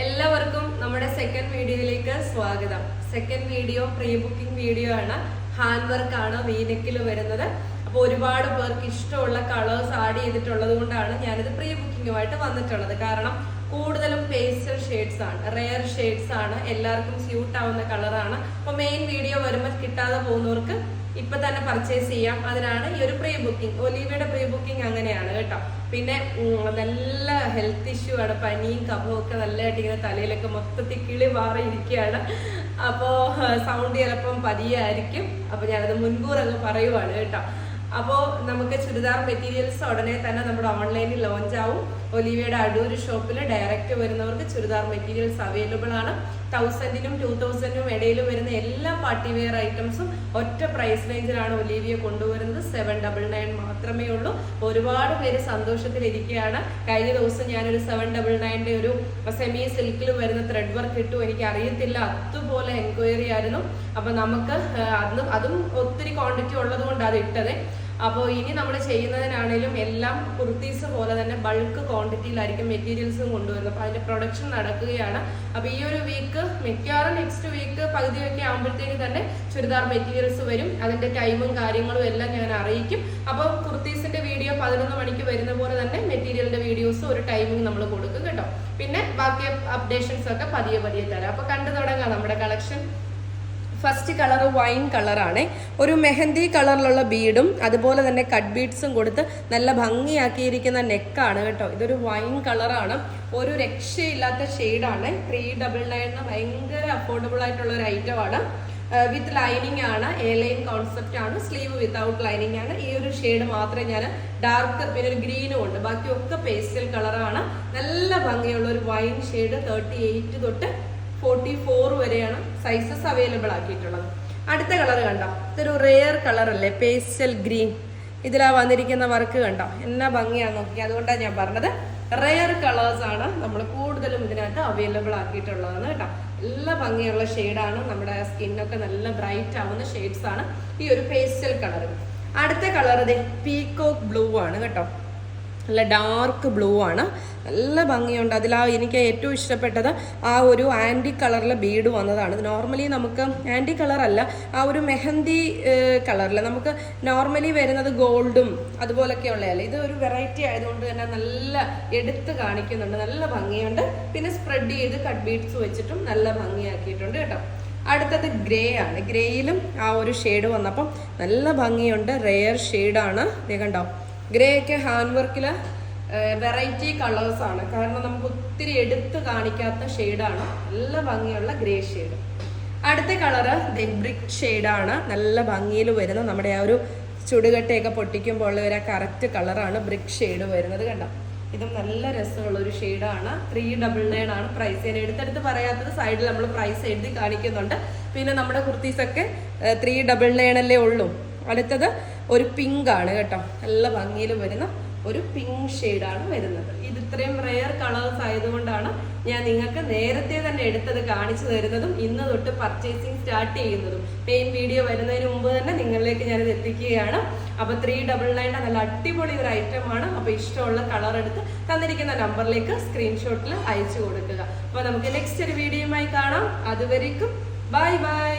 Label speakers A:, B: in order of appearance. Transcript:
A: എല്ലാവർക്കും നമ്മുടെ സെക്കൻഡ് വീഡിയോയിലേക്ക് സ്വാഗതം. Second video pre booking video ആണ്. ഹാൻഡ് വർക്ക് ആണ് വീനക്കിൽ വരുന്നത്. അപ്പോൾ ഒരുപാട് പേർക്ക് ഇഷ്ടമുള്ള കളേഴ്സ് ആഡ് ചെയ്തിട്ടുള്ളത് കൊണ്ടാണ് ഞാനിത് പ്രീ ബുക്കിംഗുമായിട്ട് വന്നിട്ടുള്ളത്. കാരണം കൂടുതലും പേസ്റ്റൽ ഷെയ്ഡ്സ് ആണ് റെയർ ഷെയ്ഡ്സ് ആണ്. എല്ലാവർക്കും സ്യൂട്ട് ആവുന്ന കളറാണ് അപ്പോൾ മെയിൻ വീഡിയോ വരുമ്പോൾ കിട്ടാതെ പോകുന്നവർക്ക് ഇപ്പൊ തന്നെ പർച്ചേസ് ചെയ്യാം. അതിനാണ് ഈ ഒരു പ്രീ ബുക്കിംഗ് ഒലീവയുടെ പ്രീ ബുക്കിംഗ് അങ്ങനെയാണ് കേട്ടോ. പിന്നെ നല്ല ഹെൽത്ത് ഇഷ്യൂ ആണ്. പനിയും കഫവും ഒക്കെ നല്ലതായിട്ട് ഇങ്ങനെ തലയിലൊക്കെ മൊത്തത്തിൽ കിളി മാറിയിരിക്കുകയാണ്. അപ്പോൾ സൗണ്ട് ചിലപ്പം പതിയായിരിക്കും. അപ്പോൾ ഞാനത് മുൻകൂർ അങ്ങ് പറയുവാണ് കേട്ടോ. അപ്പോൾ നമുക്ക് ചുരിദാർ മെറ്റീരിയൽസ് ഉടനെ തന്നെ നമ്മുടെ ഓൺലൈനിൽ ലോഞ്ച് ആവും. ഒലിവയുടെ അടൂർ ഷോപ്പിൽ ഡയറക്റ്റ് വരുന്നവർക്ക് ചുരിദാർ മെറ്റീരിയൽസ് അവൈലബിൾ ആണ്. തൗസൻഡിനും ടു തൗസൻഡിനും ഇടയിൽ വരുന്ന എല്ലാ പാർട്ടി വെയർ ഐറ്റംസും ഒറ്റ പ്രൈസ് റേഞ്ചിലാണ് ഒലീവിയ കൊണ്ടുവരുന്നത്. സെവൻ ഡബിൾ നയൻ മാത്രമേ ഉള്ളൂ. ഒരുപാട് പേര് സന്തോഷത്തിലിരിക്കുകയാണ് കഴിഞ്ഞ ദിവസം ഞാനൊരു സെവൻ ഡബിൾ നയന്റെ ഒരു സെമി സിൽക്കിൽ വരുന്ന ത്രെഡ് വർക്ക് ഇട്ടു. എനിക്ക് അറിയത്തില്ല. അതുപോലെ എൻക്വയറി ആയിരുന്നു. അപ്പം നമുക്ക് അതും അതും ഒത്തിരി ക്വാണ്ടിറ്റി ഉള്ളത് കൊണ്ട് അത് ഇട്ടത്. അപ്പോൾ ഇനി നമ്മൾ ചെയ്യുന്നതിനാണേലും എല്ലാം കുർത്തീസ് പോലെ തന്നെ ബൾക്ക് ക്വാണ്ടിറ്റിയിലായിരിക്കും മെറ്റീരിയൽസും കൊണ്ടുവരുന്നത്. അപ്പോൾ അതിന്റെ പ്രൊഡക്ഷൻ നടക്കുകയാണ്. അപ്പോൾ ഈ ഒരു വീക്ക് മിക്കവാറും നെക്സ്റ്റ് വീക്ക് പകുതിയൊക്കെ ആകുമ്പോഴത്തേക്ക് തന്നെ ചുരിദാർ മെറ്റീരിയൽസ് വരും. അതിന്റെ ടൈമും കാര്യങ്ങളും എല്ലാം ഞാൻ അറിയിക്കും. അപ്പോൾ കുർത്തീസിന്റെ വീഡിയോ പതിനൊന്ന് മണിക്ക് വരുന്ന പോലെ തന്നെ മെറ്റീരിയലിന്റെ വീഡിയോസ് ഒരു ടൈമിംഗ് നമ്മൾ കൊടുക്കും കേട്ടോ. പിന്നെ ബാക്കി അപ്ഡേഷൻസ് ഒക്കെ പതിയെ പതിയെ തരാം. അപ്പോൾ കണ്ടു തുടങ്ങാം നമ്മുടെ കളക്ഷൻ ഫസ്റ്റ് കളർ വൈൻ കളറാണ്. ഒരു മെഹന്തി കളറിലുള്ള ബീഡും അതുപോലെ തന്നെ കട്ട് ബീഡ്സും കൊടുത്ത് നല്ല ഭംഗിയാക്കിയിരിക്കുന്ന നെക്കാണ് കേട്ടോ. ഇതൊരു വൈൻ കളറാണ്. ഒരു രക്ഷയില്ലാത്ത ഷെയ്ഡാണ്. ത്രീ ഡബിൾ നയൻ ഭയങ്കര അഫോർഡബിൾ ആയിട്ടുള്ള ഒരു ഐറ്റം ആണ്. വിത്ത് ലൈനിങ് ആണ്. എ ലൈൻ കോൺസെപ്റ്റ് ആണ്. സ്ലീവ് വിത്തൗട്ട് ലൈനിങ് ആണ്. ഈ ഒരു ഷെയ്ഡ് മാത്രമേ ഞാൻ ഡാർക്ക് പിന്നെ ഒരു ഗ്രീനും ഉണ്ട്. ബാക്കിയൊക്കെ പേസ്റ്റൽ കളറാണ്. നല്ല ഭംഗിയുള്ള ഒരു വൈൻ ഷെയ്ഡ് തേർട്ടി തൊട്ട് ഫോർട്ടി ഫോർ വരെയാണ് സൈസസ് അവൈലബിൾ ആക്കിയിട്ടുള്ളത്. അടുത്ത കളർ കണ്ടോ? ഇതൊരു റെയർ കളർ അല്ലേ? പേസ്റ്റൽ ഗ്രീൻ ഇതിലാ വന്നിരിക്കുന്ന വർക്ക് കണ്ടോ? എന്നാ ഭംഗിയാന്ന് നോക്കി. അതുകൊണ്ടാണ് ഞാൻ പറഞ്ഞത് റെയർ കളേഴ്സ് ആണ് നമ്മൾ കൂടുതലും ഇതിനകത്ത് അവൈലബിൾ ആക്കിയിട്ടുള്ളതെന്ന് കേട്ടോ. നല്ല ഭംഗിയുള്ള ഷെയ്ഡാണ് നമ്മുടെ സ്കിന്നൊക്കെ നല്ല ബ്രൈറ്റ് ആവുന്ന ഷെയ്ഡ്സ് ആണ് ഈ ഒരു പേസ്റ്റൽ കളർ അടുത്ത കളർ ഇത് പീകോക്ക് ബ്ലൂ ആണ് കേട്ടോ. നല്ല ഡാർക്ക് ബ്ലൂ ആണ്. നല്ല ഭംഗിയുണ്ട്. അതിൽ ആ എനിക്ക് ഏറ്റവും ഇഷ്ടപ്പെട്ടത് ആ ഒരു ആന്റി കളറിലെ ബീഡ് വന്നതാണ്. നോർമലി നമുക്ക് ആന്റി കളറല്ല ആ ഒരു മെഹന്തി കളറിൽ നമുക്ക് നോർമലി വരുന്നത് ഗോൾഡും അതുപോലൊക്കെ ഉള്ളതല്ലേ? ഇത് ഒരു വെറൈറ്റി ആയതുകൊണ്ട് തന്നെ നല്ല എടുത്ത് കാണിക്കുന്നുണ്ട്. നല്ല ഭംഗിയുണ്ട്. പിന്നെ സ്പ്രെഡ് ചെയ്ത് കട്ട് ബീഡ്സ് വെച്ചിട്ടും നല്ല ഭംഗിയാക്കിയിട്ടുണ്ട് കേട്ടോ. അടുത്തത് ഗ്രേ ആണ്. ഗ്രേയിലും ആ ഒരു ഷെയ്ഡ് വന്നപ്പം നല്ല ഭംഗിയുണ്ട്. റെയർ ഷെയ്ഡാണ് കണ്ടോ? ഗ്രേ ഒക്കെ ഹാൻഡ് വർക്കിൽ വെറൈറ്റി ആണ് കാരണം നമുക്ക് ഒത്തിരി എടുത്ത് കാണിക്കാത്ത ഷെയ്ഡാണ്. നല്ല ഭംഗിയുള്ള ഗ്രേ ഷെയ്ഡ്. അടുത്ത കളറ് ബ്രിക്ക് ഷെയ്ഡാണ്. നല്ല ഭംഗിയിൽ വരുന്ന നമ്മുടെ ആ ഒരു ചുടുകട്ടയൊക്കെ പൊട്ടിക്കുമ്പോൾ ഉള്ള ഒരു കറക്റ്റ് കളറാണ് ബ്രിക് ഷെയ്ഡ് വരുന്നത് കണ്ടോ? ഇതും നല്ല രസമുള്ള ഒരു ഷെയ്ഡാണ്. ത്രീ ഡബിൾ നയൻ ആണ് പ്രൈസ്. ഞാൻ എടുത്തെടുത്ത് പറയാത്തത് സൈഡിൽ നമ്മൾ പ്രൈസ് എഴുതി കാണിക്കുന്നുണ്ട്. പിന്നെ നമ്മുടെ കുർത്തീസൊക്കെ ത്രീ ഡബിൾ നയൻ അല്ലേ ഉള്ളൂ. അടുത്തത് ഒരു പിങ്ക് ആണ് കേട്ടോ. നല്ല ഭംഗിയിൽ വരുന്ന ഒരു പിങ്ക് ഷെയ്ഡാണ് വരുന്നത്. ഇത് ഇത്രയും റെയർ കളേഴ്സ് ആയതുകൊണ്ടാണ് ഞാൻ നിങ്ങൾക്ക് നേരത്തെ തന്നെ എടുത്തത് കാണിച്ചു തരുന്നതും ഇന്ന് തൊട്ട് പർച്ചേസിങ് സ്റ്റാർട്ട് ചെയ്യുന്നതും. മെയിൻ വീഡിയോ വരുന്നതിന് മുമ്പ് തന്നെ നിങ്ങളിലേക്ക് ഞാനിത് എത്തിക്കുകയാണ്. അപ്പൊ ത്രീ ഡബിൾ നയന്റെ നല്ല അടിപൊളി ഒരു ഐറ്റം ആണ്. അപ്പൊ ഇഷ്ടമുള്ള കളർ എടുത്ത് തന്നിരിക്കുന്ന നമ്പറിലേക്ക് സ്ക്രീൻഷോട്ടിൽ അയച്ചു കൊടുക്കുക. അപ്പൊ നമുക്ക് നെക്സ്റ്റ് ഒരു വീഡിയോയുമായി കാണാം. അതുവരേക്കും ബൈ ബൈ